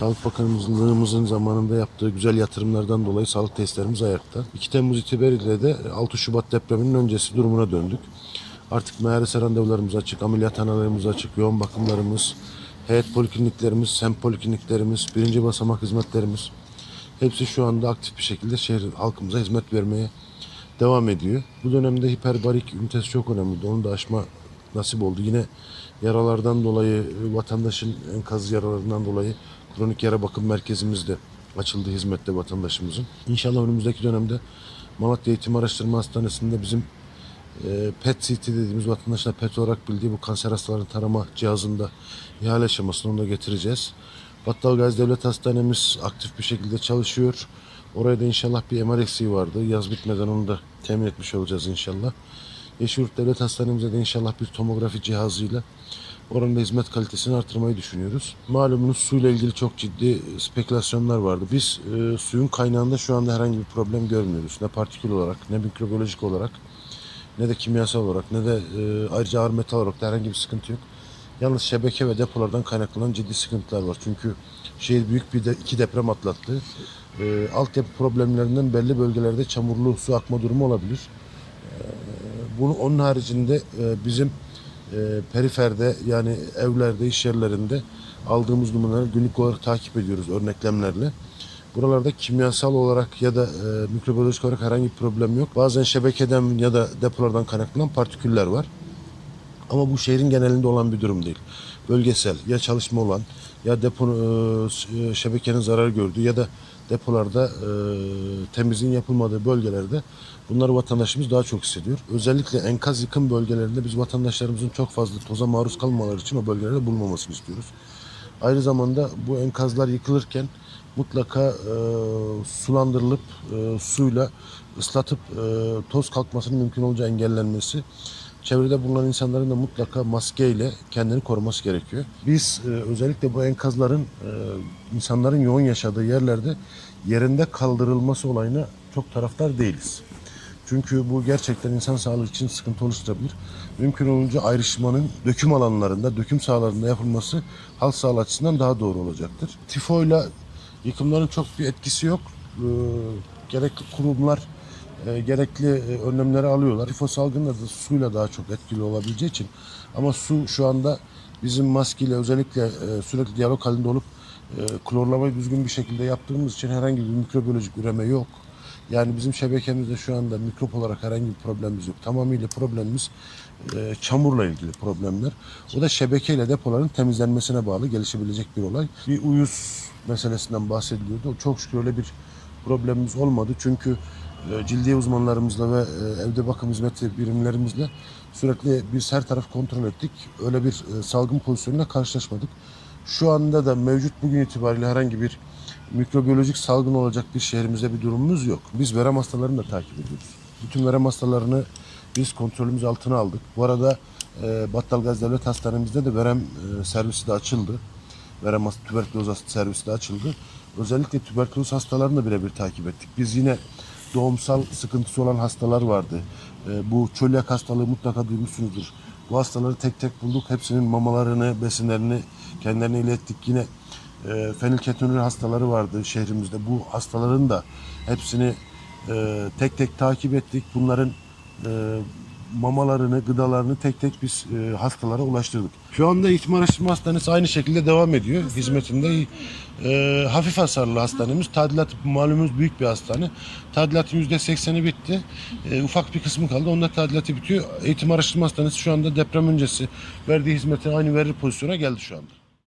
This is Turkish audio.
Sağlık Bakanlığımızın zamanında yaptığı güzel yatırımlardan dolayı sağlık testlerimiz ayakta. 2 Temmuz itibariyle de 6 Şubat depreminin öncesi durumuna döndük. Artık meğerse randevularımız açık, ameliyathanelerimiz açık, yoğun bakımlarımız, heyet polikliniklerimiz, semt polikliniklerimiz, birinci basamak hizmetlerimiz hepsi şu anda aktif bir şekilde şehir halkımıza hizmet vermeye devam ediyor. Bu dönemde hiperbarik ünitesi çok önemliydi. Onu da aşma nasip oldu. Yine yaralardan dolayı, vatandaşın enkaz yaralarından dolayı kronik yara bakım merkezimiz de açıldı hizmette vatandaşımızın. İnşallah önümüzdeki dönemde Malatya Eğitim Araştırma Hastanesi'nde bizim e, PET-CT dediğimiz vatandaşlar PET olarak bildiği bu kanser hastalarının tarama cihazında ihale aşamasını onu da getireceğiz. Battalgazi Devlet Hastanemiz aktif bir şekilde çalışıyor. Oraya da inşallah bir MR eksiği vardı. Yaz bitmeden onu da temin etmiş olacağız inşallah. Yeşilyurt Devlet Hastanemize de inşallah bir tomografi cihazıyla oranın hizmet kalitesini artırmayı düşünüyoruz. Malumunuz suyla ilgili çok ciddi spekülasyonlar vardı. Biz e, suyun kaynağında şu anda herhangi bir problem görmüyoruz. Ne partikül olarak, ne mikrobiyolojik olarak, ne de kimyasal olarak, ne de e, ayrıca ağır metal olarak da herhangi bir sıkıntı yok. Yalnız şebeke ve depolardan kaynaklanan ciddi sıkıntılar var. Çünkü şehir büyük bir de iki deprem atlattı. E, altyapı problemlerinden belli bölgelerde çamurlu su akma durumu olabilir. Bunu onun haricinde e, bizim e, periferde yani evlerde, iş yerlerinde aldığımız numaraları günlük olarak takip ediyoruz örneklemlerle. Buralarda kimyasal olarak ya da e, mikrobiyolojik olarak herhangi bir problem yok. Bazen şebekeden ya da depolardan kaynaklanan partiküller var. Ama bu şehrin genelinde olan bir durum değil. Bölgesel ya çalışma olan ya depo e, şebekenin zarar gördüğü ya da depolarda e, temizliğin yapılmadığı bölgelerde bunları vatandaşımız daha çok hissediyor. Özellikle enkaz yıkım bölgelerinde biz vatandaşlarımızın çok fazla toza maruz kalmamaları için o bölgelerde bulunmamasını istiyoruz. Aynı zamanda bu enkazlar yıkılırken mutlaka e, sulandırılıp e, suyla ıslatıp e, toz kalkmasının mümkün olacağı engellenmesi çevrede bulunan insanların da mutlaka maskeyle kendini koruması gerekiyor. Biz e, özellikle bu enkazların e, insanların yoğun yaşadığı yerlerde yerinde kaldırılması olayına çok taraftar değiliz. Çünkü bu gerçekten insan sağlığı için sıkıntı oluşturabilir. Mümkün olunca ayrışmanın döküm alanlarında, döküm sahalarında yapılması halk sağlığı açısından daha doğru olacaktır. Tifoyla yıkımların çok bir etkisi yok. Ee, gerekli kurumlar e, gerekli e, önlemleri alıyorlar. Tifo salgında da suyla daha çok etkili olabileceği için ama su şu anda bizim maskeyle özellikle e, sürekli diyalog halinde olup e, klorlamayı düzgün bir şekilde yaptığımız için herhangi bir mikrobiyolojik üreme yok. Yani bizim şebekemizde şu anda mikrop olarak herhangi bir problemimiz yok. Tamamıyla problemimiz e, çamurla ilgili problemler. O da şebekeyle depoların temizlenmesine bağlı gelişebilecek bir olay. Bir uyuz meselesinden bahsediliyordu. Çok şükür öyle bir problemimiz olmadı. Çünkü cildiye uzmanlarımızla ve e, evde bakım hizmeti birimlerimizle sürekli biz her taraf kontrol ettik. Öyle bir e, salgın pozisyonuyla karşılaşmadık. Şu anda da mevcut bugün itibariyle herhangi bir mikrobiyolojik salgın olacak bir şehrimizde bir durumumuz yok. Biz verem hastalarını da takip ediyoruz. Bütün verem hastalarını biz kontrolümüz altına aldık. Bu arada e, Battalgazi Devlet Hastanemizde de verem e, servisi de açıldı. Verem tüberküloz servisi de açıldı. Özellikle tüberküloz hastalarını da birebir takip ettik. Biz yine doğumsal sıkıntısı olan hastalar vardı. E, bu çölyak hastalığı mutlaka duymuşsunuzdur. Bu hastaları tek tek bulduk. Hepsinin mamalarını, besinlerini kendilerine ilettik. Yine e, fenilketonuri hastaları vardı şehrimizde. Bu hastaların da hepsini e, tek tek takip ettik. Bunların e, mamalarını, gıdalarını tek tek biz e, hastalara ulaştırdık. Şu anda Eğitim Araştırma Hastanesi aynı şekilde devam ediyor hizmetinde. E, hafif hasarlı hastanemiz. Tadilat malumunuz büyük bir hastane. Tadilatın %80'i bitti. E, ufak bir kısmı kaldı. Onda tadilatı bitiyor. Eğitim Araştırma Hastanesi şu anda deprem öncesi verdiği hizmeti aynı verir pozisyona geldi şu anda.